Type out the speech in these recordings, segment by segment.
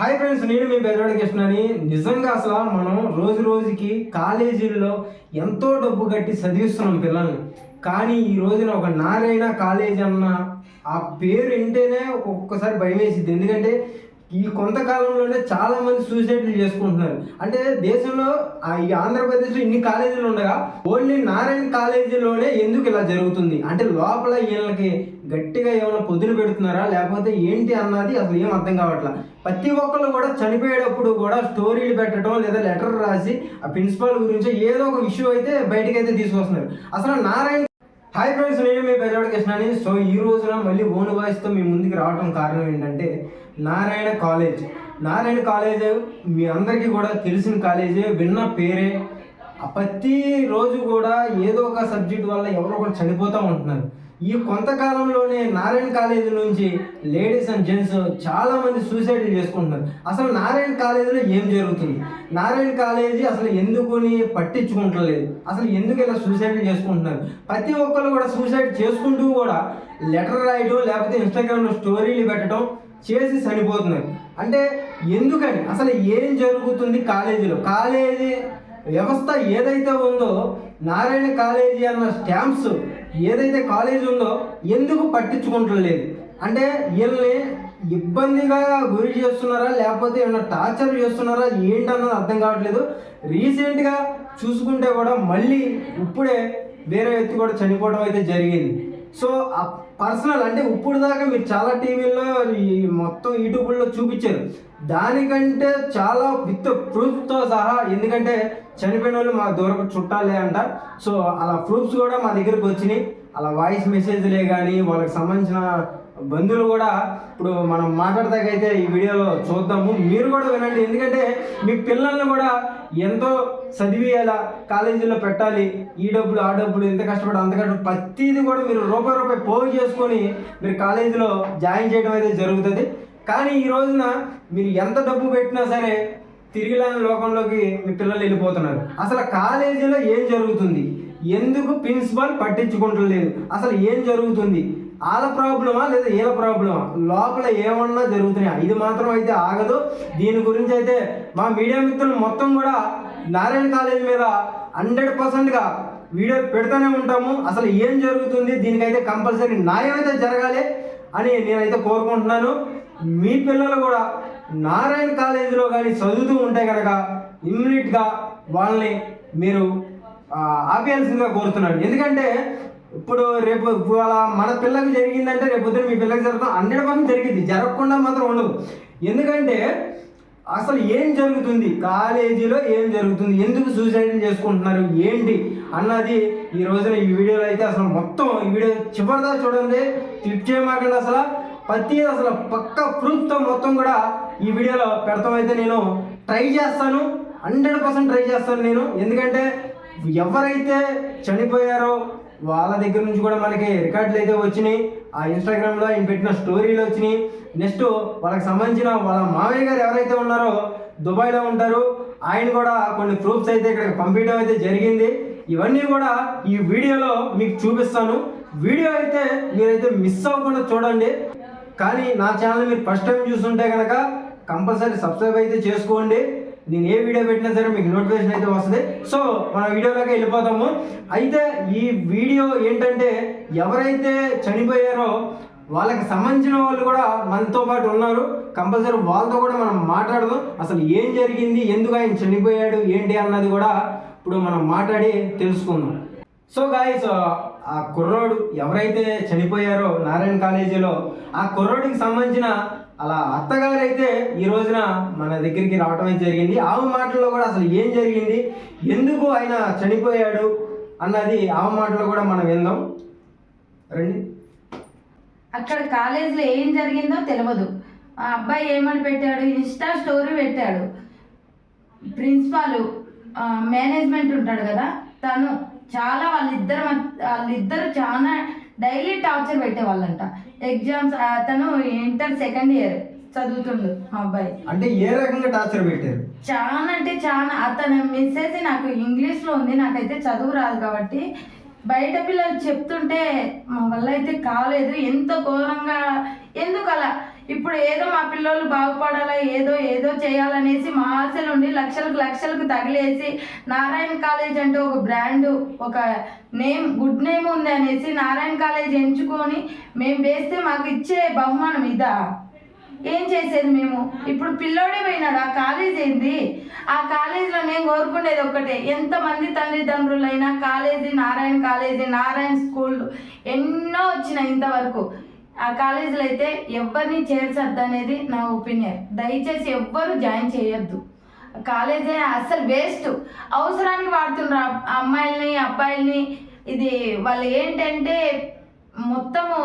Hi friends నేను మీ బెదవాడ కృష్ణని. నిజంగా అసలు మనం రోజు రోజుకి కాలేజీల్లో ఎంతో డబ్బు కట్టి చదివిస్తున్నాం పిల్లల్ని. కానీ ఈ రోజున ఒక నారాయణ కాలేజ్ అన్న ఆ పేరు వింటేనే ఒక్కొక్కసారి భయం వేసింది ఎందుకంటే ఈ కొంతకాలంలోనే చాలామంది సూసైడ్లు చేసుకుంటున్నారు. అంటే దేశంలో ఈ ఆంధ్రప్రదేశ్లో ఇన్ని కాలేజీలు ఉండగా ఓన్లీ నారాయణ కాలేజీలోనే ఎందుకు ఇలా జరుగుతుంది? అంటే లోపల వీళ్ళకి గట్టిగా ఏమైనా పొద్దులు పెడుతున్నారా? లేకపోతే ఏంటి అన్నది అసలు ఏం అర్థం కావట్లా? ప్రతి ఒక్కళ్ళు కూడా చనిపోయేటప్పుడు కూడా స్టోరీలు పెట్టడం లేదా లెటర్ రాసి ఆ ప్రిన్సిపాల్ గురించి ఏదో ఒక ఇష్యూ అయితే బయటకు అయితే తీసుకొస్తున్నారు. అసలు నారాయణ హాయ్ ఫ్రెండ్స్ నేను మీ పెద్దవాడు కృష్ణని. సో ఈ రోజున మళ్ళీ ఓన్ వాయిస్తో మీ ముందుకు రావడం కారణం ఏంటంటే నారాయణ కాలేజ్. నారాయణ కాలేజ్ మీ అందరికీ కూడా తెలిసిన కాలేజే విన్న పేరే. ఆ ప్రతి రోజు కూడా ఏదో ఒక సబ్జెక్ట్ వల్ల ఎవరో ఒకరు చనిపోతూ ఉంటున్నారు. ఈ కొంతకాలంలోనే నారాయణ కాలేజీ నుంచి లేడీస్ అండ్ జెంట్స్ చాలామంది సూసైడ్ చేసుకుంటున్నారు. అసలు నారాయణ కాలేజీలో ఏం జరుగుతుంది? నారాయణ కాలేజీ అసలు ఎందుకుని పట్టించుకుంటలేదు? అసలు ఎందుకు ఇలా సూసైడ్ చేసుకుంటున్నారు? ప్రతి ఒక్కరు కూడా సూసైడ్ చేసుకుంటూ కూడా లెటర్ రాయడం లేకపోతే ఇన్స్టాగ్రామ్లో స్టోరీలు పెట్టడం చేసి చనిపోతున్నారు. అంటే ఎందుకని? అసలు ఏం జరుగుతుంది కాలేజీలో? కాలేజీ వ్యవస్థ ఏదైతే ఉందో నారాయణ కాలేజీ అన్న స్టాంప్స్ ఏదైతే కాలేజ్ ఉందో ఎందుకు పట్టించుకుంటలేదు అంటే వీళ్ళని ఇబ్బందిగా గురి చేస్తున్నారా లేకపోతే ఏమైనా టార్చర్ చేస్తున్నారా ఏంటన్నది అర్థం కావట్లేదు. రీసెంట్గా చూసుకుంటే కూడా మళ్ళీ ఇప్పుడే వేరే వ్యక్తి కూడా చనిపోవడం అయితే జరిగింది. సో ఆ పర్సనల్ అంటే ఇప్పుడు దాకా మీరు చాలా టీవీల్లో మొత్తం యూట్యూబ్లో చూపించారు. దానికంటే చాలా విత్ ప్రూఫ్తో సహా ఎందుకంటే చనిపోయిన వాళ్ళు మా దూరపు చుట్టాలే అంట. సో అలా ప్రూఫ్స్ కూడా మా దగ్గరకు వచ్చినాయి. అలా వాయిస్ మెసేజ్లే కానీ వాళ్ళకి సంబంధించిన బంధువులు కూడా ఇప్పుడు మనం మాట్లాడదాకైతే ఈ వీడియోలో చూద్దాము. మీరు కూడా వినండి. ఎందుకంటే మీ పిల్లల్ని కూడా ఎంతో చదివేయాలా కాలేజీలో పెట్టాలి. ఈ డబ్బులు ఆ డబ్బులు ఎంత కష్టపడి అంత కష్టపడి ప్రతిది కూడా మీరు రూపాయి రూపాయి పోగు చేసుకొని మీరు కాలేజీలో జాయిన్ చేయడం అయితే జరుగుతుంది. కానీ ఈ రోజున మీరు ఎంత డబ్బు పెట్టినా సరే తిరిగిలాని లోకంలోకి మీ పిల్లలు వెళ్ళిపోతున్నారు. అసలు కాలేజీలో ఏం జరుగుతుంది? ఎందుకు ప్రిన్సిపాల్ పట్టించుకుంటలేదు? అసలు ఏం జరుగుతుంది? వాళ్ళ ప్రాబ్లమా లేదా వీళ్ళ ప్రాబ్లమా? లోపల ఏమన్నా జరుగుతున్నాయా? ఇది మాత్రం అయితే ఆగదు. దీని గురించి అయితే మా మీడియా మిత్రులు మొత్తం కూడా నారాయణ కాలేజ్ మీద హండ్రెడ్ పర్సెంట్గా వీడియో పెడుతూనే ఉంటాము. అసలు ఏం జరుగుతుంది? దీనికైతే కంపల్సరీ న్యాయం అయితే జరగాలి అని నేనైతే కోరుకుంటున్నాను. మీ పిల్లలు కూడా నారాయణ కాలేజీలో కానీ చదువుతూ ఉంటే కనుక ఇమ్మీడియట్గా వాళ్ళని మీరు ఆపేయాల్సిందిగా కోరుతున్నాడు ఎందుకంటే ఇప్పుడు రేపు ఇవాళ మన పిల్లకి జరిగిందంటే రేపు పొద్దున మీ పిల్లకి జరుగుతాం. హండ్రెడ్ పర్సెంట్ జరిగింది. జరగకుండా మాత్రం ఉండదు. ఎందుకంటే అసలు ఏం జరుగుతుంది? కాలేజీలో ఏం జరుగుతుంది? ఎందుకు సూసైడ్ చేసుకుంటున్నారు? ఏంటి? అన్నది ఈ రోజున ఈ వీడియోలో అయితే అసలు మొత్తం ఈ వీడియో చివరిదా చూడండి. క్లిప్ చేయమాకండి అసలు. ప్రతి అసలు పక్క ప్రూఫ్తో మొత్తం కూడా ఈ వీడియోలో పెడతామైతే నేను ట్రై చేస్తాను హండ్రెడ్ పర్సెంట్ ట్రై చేస్తాను నేను. ఎందుకంటే ఎవరైతే చనిపోయారో వాళ్ళ దగ్గర నుంచి కూడా మనకి రికార్డులు అయితే వచ్చినాయి. ఆ ఇన్స్టాగ్రామ్లో ఆయన పెట్టిన స్టోరీలు వచ్చినాయి. నెక్స్ట్ వాళ్ళకి సంబంధించిన వాళ్ళ మామయ్య గారు ఎవరైతే ఉన్నారో దుబాయ్లో ఉంటారు. ఆయన కూడా కొన్ని ప్రూఫ్స్ అయితే ఇక్కడ పంపించడం అయితే జరిగింది. ఇవన్నీ కూడా ఈ వీడియోలో మీకు చూపిస్తాను. వీడియో అయితే మీరైతే మిస్ అవ్వకుండా చూడండి. కానీ నా ఛానల్ మీరు ఫస్ట్ టైం చూస్తుంటే కనుక కంపల్సరీ సబ్స్క్రైబ్ అయితే చేసుకోండి. నేను ఏ వీడియో పెట్టినా సరే మీకు నోటిఫికేషన్ అయితే వస్తుంది. సో మన వీడియోలోకి వెళ్ళిపోతాము అయితే ఈ వీడియో ఏంటంటే ఎవరైతే చనిపోయారో వాళ్ళకి సంబంధించిన వాళ్ళు కూడా మనతో పాటు ఉన్నారు. కంపల్సరీ వాళ్ళతో కూడా మనం మాట్లాడదాం అసలు ఏం జరిగింది? ఎందుకు ఆయన చనిపోయాడు? ఏంటి అన్నది కూడా ఇప్పుడు మనం మాట్లాడి తెలుసుకుందాం. సో గాయస్ ఆ కుర్రోడు ఎవరైతే చనిపోయారో నారాయణ కాలేజీలో ఆ కుర్రోడికి సంబంధించిన అలా అత్తగారు అయితే ఈ రోజున మన దగ్గరికి రావటం జరిగింది. ఆమె మాటల్లో కూడా అసలు ఏం జరిగింది? ఎందుకు ఆయన చనిపోయాడు? అన్నది ఆమె మాటలో కూడా మనం విందాం. రండి. అక్కడ కాలేజీలో ఏం జరిగిందో తెలియదు ఆ అబ్బాయి ఏమని పెట్టాడు? ఇన్స్టా స్టోరీ పెట్టాడు. ప్రిన్సిపాల్ మేనేజ్మెంట్ ఉంటాడు కదా తను. చాలా వాళ్ళిద్దరు మధ్య- వాళ్ళిద్దరు చాలా డైలీ టార్చర్ పెట్టేవాళ్ళంట. ఎగ్జామ్స్ అతను ఇంటర్ సెకండ్ ఇయర్ చదువుతుండు మా అబ్బాయి. అంటే ఏ రకంగా టార్చర్ పెట్టారు? చాలా అంటే చాలా. అతను మెసేజ్ నాకు ఇంగ్లీష్లో ఉంది నాకైతే చదువు రాదు కాబట్టి బయట పిల్లలు చెప్తుంటే మా వల్ల అయితే కాలేదు. ఎంత ఘోరంగా ఎందుకు అలా ఇప్పుడు ఏదో మా పిల్లలు బాగుపడాలా ఏదో ఏదో చేయాలనేసి మా ఆశలు ఉండి లక్షలకు లక్షలకు తగిలేసి నారాయణ కాలేజ్ అంటే ఒక బ్రాండ్ ఒక నేమ్ గుడ్ నేమ్ ఉంది అనేసి నారాయణ కాలేజ్ ఎంచుకొని మేము వేస్తే మాకు ఇచ్చే బహుమానం ఇదా? ఏం చేసేది మేము? ఇప్పుడు పిల్లోడే పోయినాడు ఆ కాలేజ్ ఏంది? ఆ కాలేజీలో నేను కోరుకునేది ఒక్కటే ఎంతమంది తల్లిదండ్రులైనా college Narayana college Narayana school ఎన్నో వచ్చినాయి ఇంతవరకు. ఆ కాలేజీలో అయితే ఎవరిని చేర్చద్దు అనేది నా ఒపీనియన్. దయచేసి ఎవ్వరు జాయిన్ చేయొద్దు. కాలేజే అసలు వేస్ట్. అవసరానికి వాడుతున్నారు అమ్మాయిల్ని అబ్బాయిల్ని. ఇది వాళ్ళు ఏంటంటే మొత్తము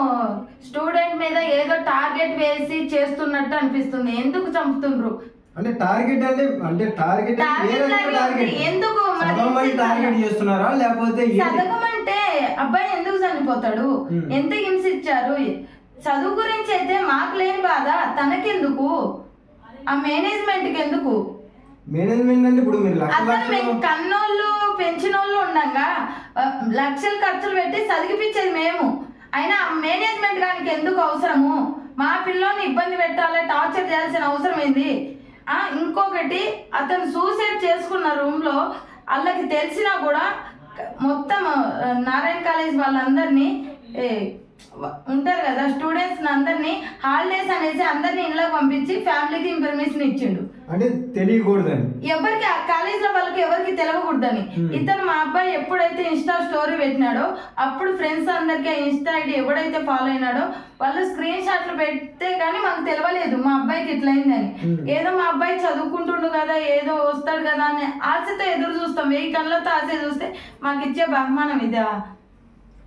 స్టూడెంట్ మీద ఏదో టార్గెట్ వేసి చేస్తున్నట్టు అనిపిస్తుంది. ఎందుకు చంపుతుండ్రు? అంటే టార్గెట్ అంటే అంటే టార్గెట్. ఎందుకు? టార్గెట్ చేస్తున్నారా? లేకపోతే? చదవమంటే అబ్బాయి ఎందుకు చనిపోతాడు. ఎంత హింసించారు? చదువు గురించి అయితే మాకు లేని బాధ తనకెందుకు? ఆ మేనేజ్మెంట్కి ఎందుకు మేనేజ్మెంట్ అంటే ఇప్పుడు మీరు అసలు కన్నోళ్ళు పెంచినోళ్ళు ఉండగా లక్షలు ఖర్చులు పెట్టి చదివిపించేది మేము. అయినా మేనేజ్మెంట్ గానికి ఎందుకు అవసరము? మా పిల్లోని ఇబ్బంది పెట్టాలి టార్చర్ చేయాల్సిన అవసరం ఏంది? ఆ, ఇంకొకటి అతను సూసైడ్ చేసుకున్న రూమ్లో వాళ్ళకి తెలిసినా కూడా మొత్తం నారాయణ కాలేజ్ వాళ్ళందరినీ ఉంటారు కదా స్టూడెంట్స్ అందరినీ హాలిడేస్ అనేసి అందరినీ ఇళ్ళకి పంపించి ఫ్యామిలీకి ఇన్ఫర్మేషన్ ఇచ్చిండు. అంటే తెలియకూడదని. ఎవరికి ఆ కాలేజ్లో వాళ్ళకి ఎవరికి తెలవకూడదని. Hmm. ఇతను మా అబ్బాయి ఎప్పుడైతే ఇన్స్టా స్టోరీ పెట్టినాడో అప్పుడు ఫ్రెండ్స్ అందరికి ఇన్స్టా ఐడి ఎవడైతే ఫాలో అయినాడో వాళ్ళు స్క్రీన్ షాట్లు పెడితే కానీ మాకు తెలియలేదు మా అబ్బాయికి ఇట్లా అయిందని Hmm. ఏదో మా అబ్బాయి చదువుకుంటుండు కదా ఏదో వస్తాడు కదా అని ఆశతో ఎదురు చూస్తాం. వెయ్యి కళ్ళతో ఆశ చూస్తే మాకు ఇచ్చే బహుమానం ఇదా?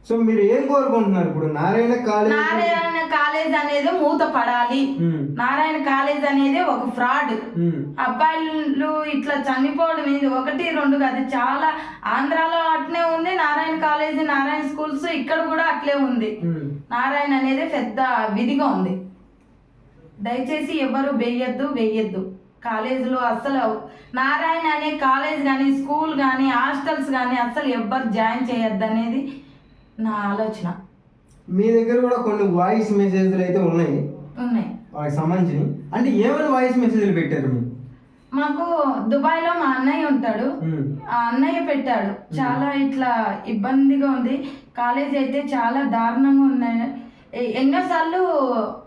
సో మీరు ఏం కోరుకుంటున్నారు ఇప్పుడు? నారాయణ కాలేజ్ నారాయణ కాలేజ్ అనేది మూత పడాలి. నారాయణ కాలేజ్ అనేది ఒక ఫ్రాడ్. అబ్బాయిలు ఇట్లా చనిపోవడం ఇది ఒకటి రెండు కాదు చాలా ఆంధ్రాలో అట్లే ఉంది. నారాయణ కాలేజీ నారాయణ స్కూల్స్ ఇక్కడ కూడా అట్లే ఉంది. నారాయణ అనేది పెద్ద విధిగా ఉంది. దయచేసి ఎవరు వెయ్యొద్దు వెయ్యొద్దు కాలేజీలో అస్సలు నారాయణ అనే కాలేజ్ కానీ స్కూల్ కానీ హాస్టల్స్ కానీ అస్సలు ఎవ్వరు జాయిన్ చేయొద్దు అనేది నా ఆలోచన. మీ దగ్గర కూడా కొన్ని వాయిస్ మెసేజ్లు అయితే ఉన్నాయి. ఉన్నాయి. వాటికి సంబంధించి. అంటే ఏమైనా వాయిస్ మెసేజ్లు పెట్టారు మీరు? మాకు దుబాయ్లో మా అన్నయ్య ఉంటాడు. ఆ అన్నయ్య పెట్టాడు. చాలా ఇట్లా ఇబ్బందిగా ఉంది. కాలేజ్ అయితే చాలా దారుణంగా ఉన్నాయి. ఎన్నోసార్లు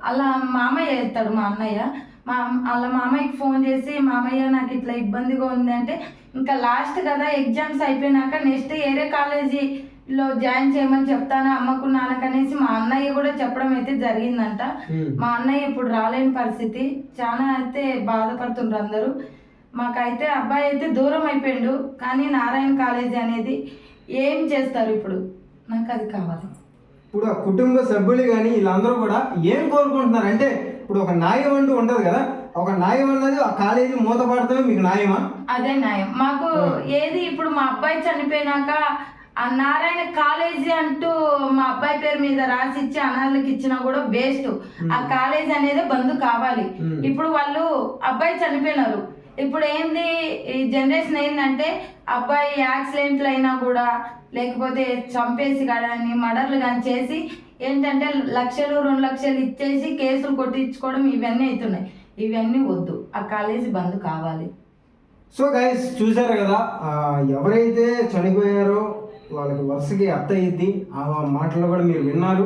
అలా మామయ్య చేస్తాడు మా అన్నయ్య. మా అలా మామయ్యకి ఫోన్ చేసి మామయ్య నాకు ఇట్లా ఇబ్బందిగా ఉంది. అంటే ఇంకా లాస్ట్ కదా ఎగ్జామ్స్ అయిపోయినాక నెక్స్ట్ ఏరే కాలేజీలో జాయిన్ చేయమని చెప్తాను. అమ్మకు నాన్నకనేసి మా అన్నయ్య కూడా చెప్పడం అయితే జరిగిందంట. మా అన్నయ్య ఇప్పుడు రాలేని పరిస్థితి. చాలా అయితే బాధపడుతుండ్రు అందరూ. మాకైతే అబ్బాయి అయితే దూరం అయిపోయిండు. కానీ నారాయణ కాలేజీ అనేది ఏం చేస్తారు ఇప్పుడు? నాకు అది కావాలి. ఇప్పుడు ఆ కుటుంబ సభ్యులు కానీ వీళ్ళందరూ కూడా ఏం కోరుకుంటున్నారు? అంటే ఇప్పుడు ఒక న్యాయం అంటూ ఉండదు కదా. ఒక న్యాయం అన్నది ఆ కాలేజీ మూతపడతామే మీకు న్యాయమా? అదే న్యాయం. మాకు ఏది ఇప్పుడు మా అబ్బాయి చనిపోయినాక ఆ నారాయణ కాలేజీ అంటూ మా అబ్బాయి పేరు మీద రాసి ఇచ్చి అనాథలకు ఇచ్చినా కూడా వేస్ట్. ఆ కాలేజీ అనేది బంద్ కావాలి. ఇప్పుడు వాళ్ళు అబ్బాయి చనిపోయినారు. ఇప్పుడు ఏంది ఈ జనరేషన్ ఏంటంటే అబ్బాయి యాక్సిడెంట్లు అయినా కూడా లేకపోతే చంపేసి కానీ మర్డర్లు కానీ చేసి ఏంటంటే లక్షలు రెండు లక్షలు ఇచ్చేసి కేసులు కొట్టించుకోవడం ఇవన్నీ అవుతున్నాయి ఇవన్నీ వద్దు. ఆ కాలేజీ బంద్ కావాలి. సో గైస్ చూసారు కదా ఎవరైతే చనిపోయారో వాళ్ళకి వరుసకి అత్త అయ్యిద్ది ఆ మాటలు కూడా మీరు విన్నారు.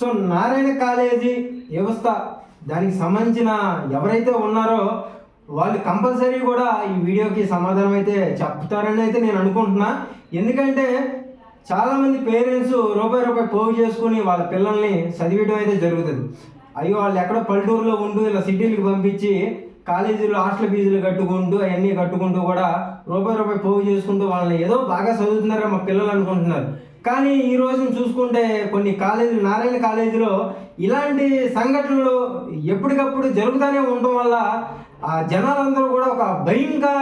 సో నారాయణ కాలేజీ వ్యవస్థ దానికి సంబంధించిన ఎవరైతే ఉన్నారో వాళ్ళు కంపల్సరీ కూడా ఈ వీడియోకి సమాధానం అయితే చెప్తారని అయితే నేను అనుకుంటున్నా. ఎందుకంటే చాలామంది పేరెంట్స్ రూపాయి రూపాయి పోగు చేసుకుని వాళ్ళ పిల్లల్ని చదివేయడం అయితే జరుగుతుంది. అయ్యో వాళ్ళు ఎక్కడో పల్లెటూరులో ఉంటూ ఇలా సిటీలకు పంపించి కాలేజీలో హాస్టల్ ఫీజులు కట్టుకుంటూ అవన్నీ కట్టుకుంటూ కూడా రూపాయి రూపాయి పోగు చేసుకుంటూ వాళ్ళని ఏదో బాగా చదువుతున్నారా మా పిల్లలు అనుకుంటున్నారు. కానీ ఈ రోజు చూసుకుంటే కొన్ని కాలేజీలు నారాయణ కాలేజీలో ఇలాంటి సంఘటనలు ఎప్పటికప్పుడు జరుగుతూనే ఉండటం వల్ల ఆ జనాలందరూ కూడా ఒక భయంగా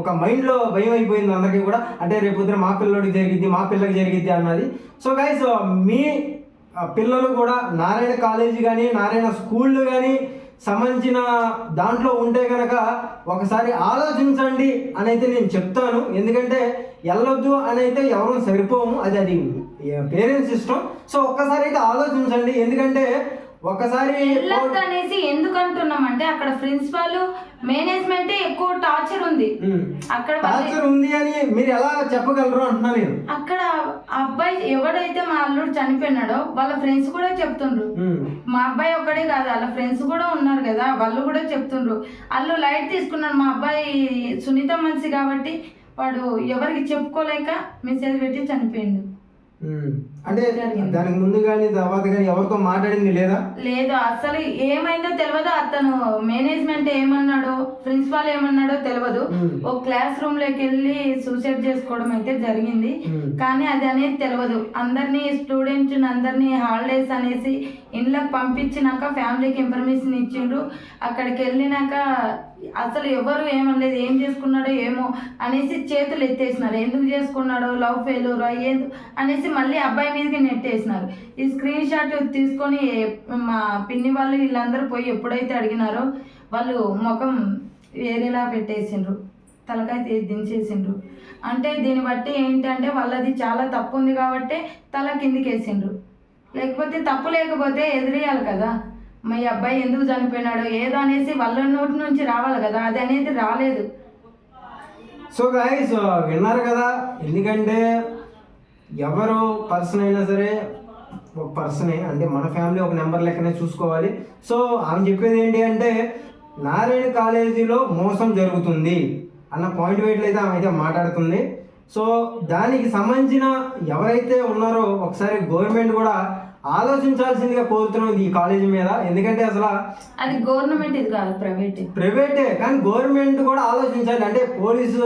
ఒక మైండ్లో భయం అయిపోయింది అందరికీ కూడా. అంటే రేపు పొద్దున మా పిల్లడికి జరిగిద్ది మా పిల్లకి జరిగిద్ది అన్నది. సో గైస్ మీ పిల్లలు కూడా నారాయణ కాలేజీ కానీ నారాయణ స్కూళ్ళు కానీ సంబంధించిన దాంట్లో ఉంటే కనుక ఒకసారి ఆలోచించండి అని అయితే నేను చెప్తాను. ఎందుకంటే వెళ్ళొద్దు అని అయితే ఎవరు సరిపోము. అది అది పేరెంట్స్ ఇష్టం. సో ఒక్కసారి అయితే ఆలోచించండి. ఎందుకంటే ఒకసారి వెళ్ళొద్దు అనేసి ఎందుకు అంటున్నామంటే అక్కడ ప్రిన్సిపాల్ మేనేజ్మెంట్ ఎక్కువ టార్చర్ ఉంది. అక్కడ టార్చర్ ఉంది అని మీరు ఎలా చెప్పగలరు అంటున్నా నేను అక్కడ అబ్బాయి ఎవడైతే మా అల్లుడు చనిపోయినాడో వాళ్ళ ఫ్రెండ్స్ కూడా చెప్తుండ్రు. మా అబ్బాయి ఒక్కడే కాదు వాళ్ళ ఫ్రెండ్స్ కూడా ఉన్నారు కదా వాళ్ళు కూడా చెప్తుండ్రు వాళ్ళు లైట్ తీసుకున్నాడు మా అబ్బాయి సునీత మనిషి కాబట్టి వాడు ఎవరికి చెప్పుకోలేక మెసేజ్ పెట్టి చనిపోయిండు. అంటే దానికి ముందు కానీ తర్వాత కానీ ఎవరితో మాట్లాడింది లేదా? లేదు అసలు ఏమైందో తెలియదు అతను మేనేజ్మెంట్ ఏమన్నాడో ప్రిన్సిపాల్ ఏమన్నాడో తెలియదు. ఒక క్లాస్ రూమ్లోకి వెళ్ళి సూసైడ్ చేసుకోవడం అయితే జరిగింది. కానీ అది అనేది తెలియదు అందరినీ స్టూడెంట్స్ అందరినీ హాలిడేస్ అనేసి ఇండ్లకు పంపించినాక ఫ్యామిలీకి ఇన్ఫర్మేషన్ ఇచ్చిండ్రు. అక్కడికి వెళ్ళినాక అసలు ఎవరు ఏమనలేదు ఏం చేసుకున్నాడో ఏమో అనేసి చేతులు ఎత్తేసినారు. ఎందుకు చేసుకున్నాడో లవ్ ఫెయిల్యూర్ అయ్యేది అనేసి మళ్ళీ అబ్బాయి మీదకి నెట్టేసినారు. ఈ స్క్రీన్ షాట్ తీసుకొని మా పిన్ని వాళ్ళు వీళ్ళందరూ పోయి ఎప్పుడైతే అడిగినారో వాళ్ళు ముఖం వేరేలా పెట్టేసిండ్రు. తలకాయ దించేసిండ్రు. అంటే దీన్ని బట్టి ఏంటంటే వాళ్ళది చాలా తప్పు ఉంది కాబట్టి తల కిందికి వేసిండ్రు లేకపోతే తప్పు లేకపోతే ఎదిరేయాలి కదా. మా అబ్బాయి ఎందుకు చనిపోయినాడో ఏదో అనేసి వాళ్ళ నోటి నుంచి రావాలి కదా అది అనేది రాలేదు. సో గాయస్ విన్నారు కదా ఎందుకంటే ఎవరు పర్సన్ అయినా సరే ఒక పర్సనే అంటే మన ఫ్యామిలీ ఒక నెంబర్ లెక్కనే చూసుకోవాలి. సో ఆమె చెప్పేది ఏంటి అంటే నారాయణ కాలేజీలో మోసం జరుగుతుంది అన్న పాయింట్ వెయిట్లో అయితే ఆమె అయితే మాట్లాడుతుంది. సో దానికి సంబంధించిన ఎవరైతే ఉన్నారో ఒకసారి గవర్నమెంట్ కూడా ఆలోచించాల్సిందిగా కోరుతున్నాం ఈ కాలేజీ మీద. ఎందుకంటే అసలు అది గవర్నమెంట్ ఇది కాదు ప్రైవేట్. ప్రైవేటే కానీ గవర్నమెంట్ కూడా ఆలోచించాలి. అంటే పోలీసు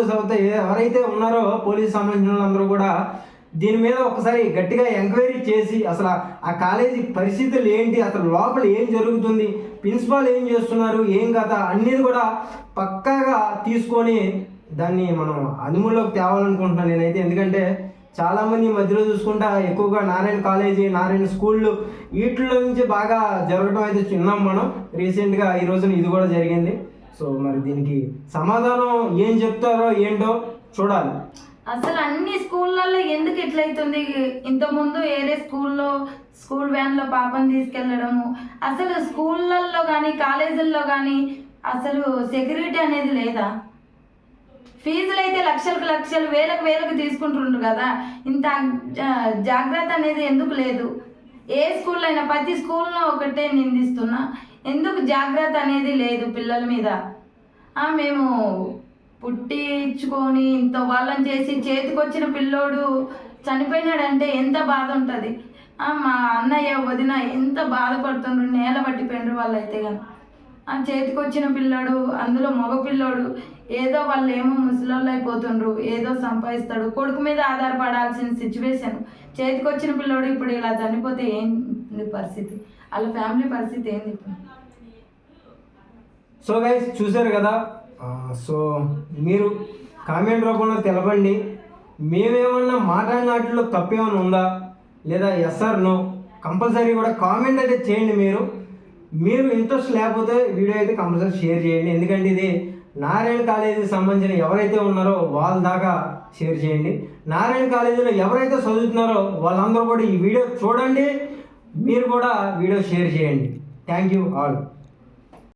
ఎవరైతే ఉన్నారో పోలీసు సంబంధించిన వాళ్ళందరూ కూడా దీని మీద ఒకసారి గట్టిగా ఎంక్వైరీ చేసి అసలు ఆ కాలేజీ పరిస్థితులు ఏంటి అసలు లోపల ఏం జరుగుతుంది ప్రిన్సిపాల్ ఏం చేస్తున్నారు ఏం కథ అనేది కూడా పక్కాగా తీసుకొని దాన్ని మనం అదుములోకి తేవాలనుకుంటున్నాను నేనైతే. ఎందుకంటే చాలామంది ఈ మధ్యలో చూసుకుంటా ఎక్కువగా నారాయణ కాలేజీ నారాయణ స్కూళ్ళు వీటిలో నుంచి బాగా జరగడం అయితే చిన్నాం మనం. రీసెంట్గా ఈ రోజున ఇది కూడా జరిగింది. సో మరి దీనికి సమాధానం ఏం చెప్తారో ఏంటో చూడాలి. అసలు అన్ని స్కూళ్ళల్లో ఎందుకు ఎట్లయితుంది ఇంతకుముందు వేరే స్కూల్లో స్కూల్ వ్యాన్లో పాపని తీసుకెళ్ళడము. అసలు స్కూళ్ళల్లో కానీ కాలేజీల్లో కానీ అసలు సెక్యూరిటీ అనేది లేదా? ఫీజులు అయితే లక్షలకు లక్షలు వేలకు వేలకు తీసుకుంటుండ్రు కదా. ఇంత జాగ్రత్త అనేది ఎందుకు లేదు? ఏ స్కూల్లో అయినా ప్రతి స్కూల్లో ఒకటే నిందిస్తున్నా. ఎందుకు జాగ్రత్త అనేది లేదు పిల్లల మీద? మేము పుట్టించుకొని ఇంత వాళ్ళని చేసి చేతికొచ్చిన పిల్లోడు చనిపోయినాడంటే ఎంత బాధ ఉంటుంది? మా అన్నయ్య వదిన ఎంత బాధపడుతుండ్రు నేల పట్టిపోయిండ్రు వాళ్ళు అయితే ఆ ఆ చేతికొచ్చిన పిల్లోడు అందులో మగ పిల్లోడు ఏదో వాళ్ళు ఏమో ముసలోళ్ళు అయిపోతుండ్రు ఏదో సంపాదిస్తాడు కొడుకు మీద ఆధారపడాల్సిన సిచ్యువేషన్ చేతికొచ్చిన పిల్లోడు ఇప్పుడు ఇలా చనిపోతే ఏంది పరిస్థితి? వాళ్ళ ఫ్యామిలీ పరిస్థితి ఏంది? సో గైస్ చూశారు కదా? సో మీరు కామెంట్ రూపంలో తెలపండి. మేమేమన్నా మాట్లాడినట్లో తప్పేమైనా ఉందా? లేదా ఎస్ఆర్ నో కంపల్సరీ కూడా కామెంట్ అయితే చేయండి మీరు. మీరు ఇంట్రెస్ట్ లేకపోతే వీడియో అయితే కంపల్సరీ షేర్ చేయండి. ఎందుకంటే ఇది నారాయణ కాలేజీకి సంబంధించిన ఎవరైతే ఉన్నారో వాళ్ళ దాకా షేర్ చేయండి. నారాయణ కాలేజీలో ఎవరైతే చదువుతున్నారో వాళ్ళందరూ కూడా ఈ వీడియో చూడండి. మీరు కూడా వీడియో షేర్ చేయండి. Thank you all